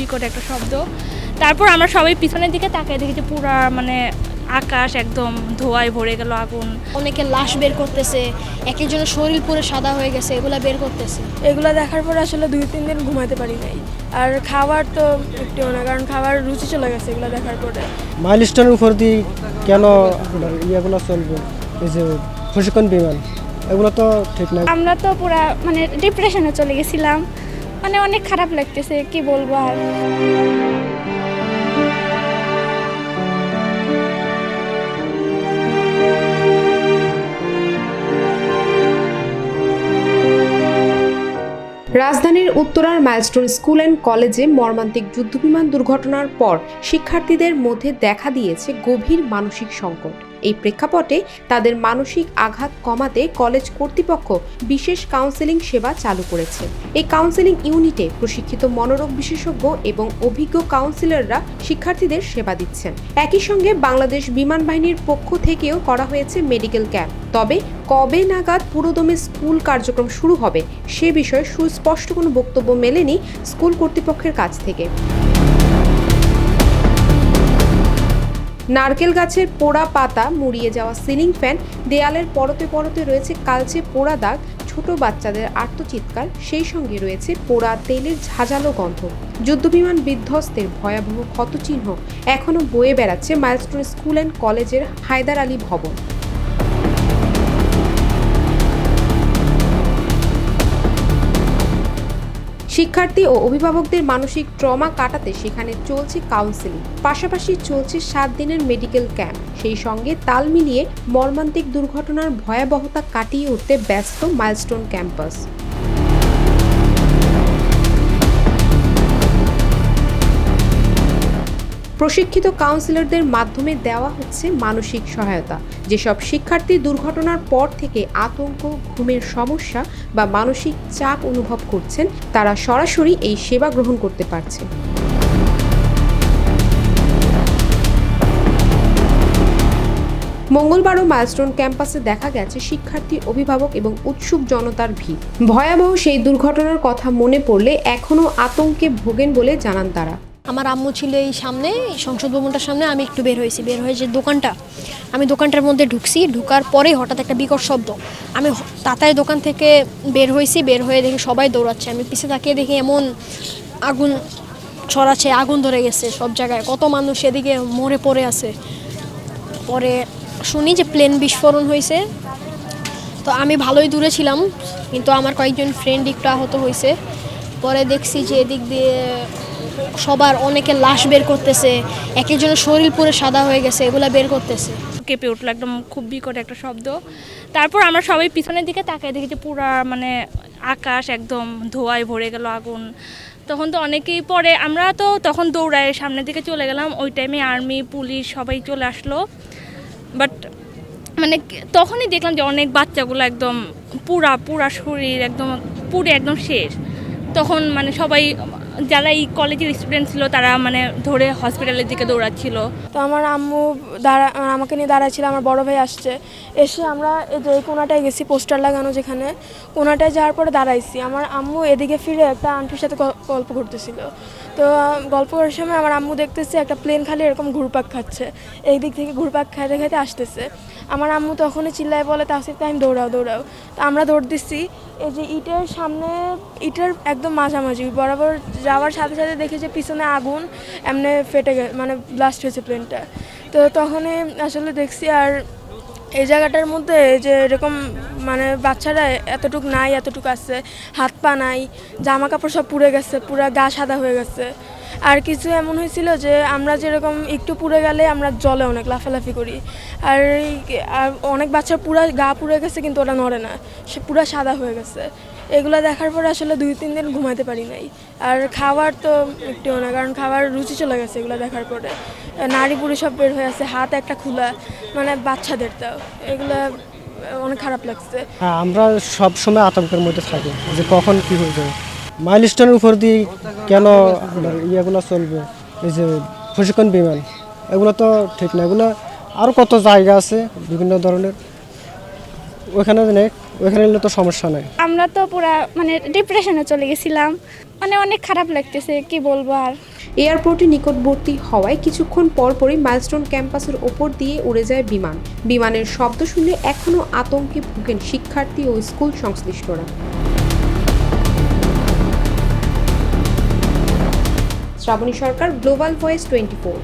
বিকট একটা শব্দ। তারপর আমরা সবাই পিছনের দিকে তাকিয়ে দেখি যে পুরা মানে আকাশ একদম ধোঁয়ায় ভরে গেল আগুন। অনেকে লাশ বের করতেছে এক একজনের শরীর পুরো সাদা হয়ে গেছে এগুলা বের করতেছে। এগুলো দেখার পরে আসলে দুই তিন দিন ঘুমাতে পারি নাই। আর খাবার তো একটু না কারণ খাবার রুচি চলে গেছে এগুলো দেখার পরে। মাইলস্টোনের উপর দিয়ে কেন ইয়েগুলো চলবে? এই যে প্রশিক্ষণ বিমান এগুলো তো ঠিক না আমরা তো পুরা মানে ডিপ্রেশনে চলে গেছিলাম। মানে অনেক খারাপ লাগতেছে, কি বলব আর? রাজধানীর উত্তরার মাইলস্টোন স্কুল অ্যান্ড কলেজে মর্মান্তিক যুদ্ধবিমান দুর্ঘটনার পর শিক্ষার্থীদের মধ্যে দেখা দিয়েছে গভীর মানসিক সংকট। এই প্রেক্ষাপটে তাদের মানসিক আঘাত কমাতে কলেজ কর্তৃপক্ষ বিশেষ কাউন্সেলিং সেবা চালু করেছে। এই কাউন্সেলিং ইউনিটে প্রশিক্ষিত মনোরোগ বিশেষজ্ঞ এবং অভিজ্ঞ কাউন্সিলররা শিক্ষার্থীদের সেবা দিচ্ছেন। একই সঙ্গে বাংলাদেশ বিমান বাহিনীর পক্ষ থেকেও করা হয়েছে মেডিকেল ক্যাম্প তবে কবে নাগাদ পুরোদমে স্কুল কার্যক্রম শুরু হবে সে বিষয়ে সুস্পষ্ট কোনো বক্তব্য মেলেনি স্কুল কর্তৃপক্ষের কাছ থেকে। নারকেল গাছের পোড়া পাতা মুড়িয়ে যাওয়া সিলিং ফ্যান, দেয়ালের পরতে পরতে রয়েছে কালচে পোড়া দাগ, ছোট বাচ্চাদের আর্তচিৎকার সেই সঙ্গে রয়েছে পোড়া তেলের ঝাঁঝালো গন্ধ। যুদ্ধবিমান বিধ্বস্তের ভয়াবহ ক্ষতচিহ্ন এখনও বয়ে বেড়াচ্ছে মাইলস্টোন স্কুল অ্যান্ড কলেজের হায়দার আলী ভবন। শিক্ষার্থী ও অভিভাবকদের মানসিক ট্রমা কাটাতে সেখানে চলছে কাউন্সেলিং পাশাপাশি চলছে সাত দিনের মেডিকেল ক্যাম্প সেই সঙ্গে তাল মিলিয়ে মর্মান্তিক দুর্ঘটনার ভয়াবহতা কাটিয়ে উঠতে ব্যস্ত মাইলস্টোন ক্যাম্পাস প্রশিক্ষিত কাউন্সিলরদের মাধ্যমে দেওয়া হচ্ছে মানসিক সহায়তা। যেসব শিক্ষার্থী দুর্ঘটনার পর থেকে আতঙ্ক, ঘুমের সমস্যা বা মানসিক চাপ অনুভব করছেন, তারা সরাসরি এই সেবা গ্রহণ করতে পারছে। মঙ্গলবারও মাইলস্টোন ক্যাম্পাসে দেখা গেছে শিক্ষার্থী, অভিভাবক এবং উৎসুক জনতার ভিড়। ভয়াবহ সেই দুর্ঘটনার কথা মনে পড়লে এখনও আতঙ্কে ভোগেন বলে জানান তারা। আমার আম্মু ছিল এই সামনে সংসদ ভবনটার সামনে, আমি একটু বের হয়েছি। বের হয়ে যে দোকানটা, আমি দোকানটার মধ্যে ঢুকছি। ঢুকার পরেই হঠাৎ একটা বিকট শব্দ। আমি তাতায় দোকান থেকে বের হয়েছি, বের হয়ে দেখি সবাই দৌড়াচ্ছে। আমি পিছে তাকিয়ে দেখি এমন আগুন ছড়াচ্ছে, আগুন ধরে গেছে সব জায়গায়। কত মানুষ এদিকে মরে পড়ে আছে। পরে শুনি যে প্লেন বিস্ফোরণ হয়েছে। তো আমি ভালোই দূরে ছিলাম, কিন্তু আমার কয়েকজন ফ্রেন্ড একটু আহত হয়েছে। পরে দেখছি যে এদিক দিয়ে সবার অনেকে লাশ বের করতেছে এক একজনের শরীর পুরো সাদা হয়ে গেছে, এগুলা বের করতেছে। কেঁপে উঠল একদম খুব বিকট একটা শব্দ। তারপর আমরা সবাই পিছনের দিকে তাকিয়ে দেখি যে পুরা মানে আকাশ একদম ধোঁয়ায় ভরে গেল আগুন। তখন তো অনেকেই পরে, আমরা তো তখন দৌড়ায় সামনের দিকে চলে গেলাম, ওই টাইমে আর্মি পুলিশ সবাই চলে আসলো। বাট মানে তখনই দেখলাম যে অনেক বাচ্চাগুলো একদম পুরা পুরা শরীর একদম, পুরে একদম শেষ। তখন মানে সবাই যারা এই কলেজের স্টুডেন্ট ছিল, তারা মানে ধরে হসপিটালের দিকে দৌড়াচ্ছিল। তো আমার আম্মু দাঁড়া, আমাকে নিয়ে দাঁড়াচ্ছিল, আমার বড় ভাই আসছে। এসে আমরা এই যে কোনাটায় গেছি পোস্টার লাগানো যেখানে, কোনাটায় যাওয়ার পরে দাঁড়াইছি। আমার আম্মু এদিকে ফিরে একটা আন্টির সাথে গল্প করতেছিল। তো গল্প করার সময় আমার আম্মু দেখতেছে একটা প্লেন খালি এরকম ঘুরপাক খাচ্ছে। এই দিক থেকে ঘুরপাক খাইতে খাইতে আসতেছে। আমার আম্মু তখনই চিল্লায় বলে, তাসিফ টাইম দৌড়াও দৌড়াও। তো আমরা দৌড় দিচ্ছি এই যে ইটের সামনে, ইটের একদম মাঝামাঝি, বরাবর যাওয়ার সাথে সাথে দেখে যে পিছনে আগুন, এমনি ফেটে গে মানে ব্লাস্ট হয়েছে প্লেনটা তো তখনই আসলে দেখছি আর এই জায়গাটার মধ্যে যে এরকম মানে বাচ্চারা এতটুক নাই, এতটুক আছে, হাত পা নাই জামা কাপড় সব পুড়ে গেছে, পুরো গা সাদা হয়ে গেছে। আর কিছু এমন হয়েছিল যে আমরা যেরকম একটু পুড়ে গেলে আমরা জলে অনেক লাফালাফি করি। আর অনেক বাচ্চা পুরা গা পুড়ে গেছে কিন্তু ওটা নড়ে না, সে পুরা সাদা হয়ে গেছে। এগুলো দেখার পরে আসলে দুই, তিন দিন ঘুমাতে পারি নাই। আর খাবার তো একটু না, কারণ খাবার রুচি চলে গেছে এগুলো দেখার পরে। নারী পুরুষ সব বের হয়ে আছে, হাত একটা খোলা মানে বাচ্চাদের তাও এগুলো অনেক খারাপ লাগছে। হ্যাঁ আমরা সব সময় আতঙ্কের মধ্যে থাকি যে কখন কি হয়ে যাবে। মাইলস্টোনের উপর দিয়ে কেন ইয়েগুলো চলবে? এই যে প্রশিক্ষণ বিমান, এগুলো তো ঠিক না। এগুলো আরও কত জায়গা আছে বিভিন্ন ধরনের? ওখানে ওখানে নিলে তো সমস্যা নেই। আমরা তো পুরা মানে ডিপ্রেশনে চলে গেছিলাম। মানে অনেক খারাপ লাগতেছে কি বলব আর? এয়ারপোর্টে নিকটবর্তী হওয়ায় কিছুক্ষণ পরপরই মাইলস্টোন ক্যাম্পাসের ওপর দিয়ে উড়ে যায় বিমান। বিমানের শব্দ শুনে এখনও আতঙ্কে ভুগেন শিক্ষার্থী ও স্কুল সংশ্লিষ্টরা। Srabani Sarkar global voice twenty four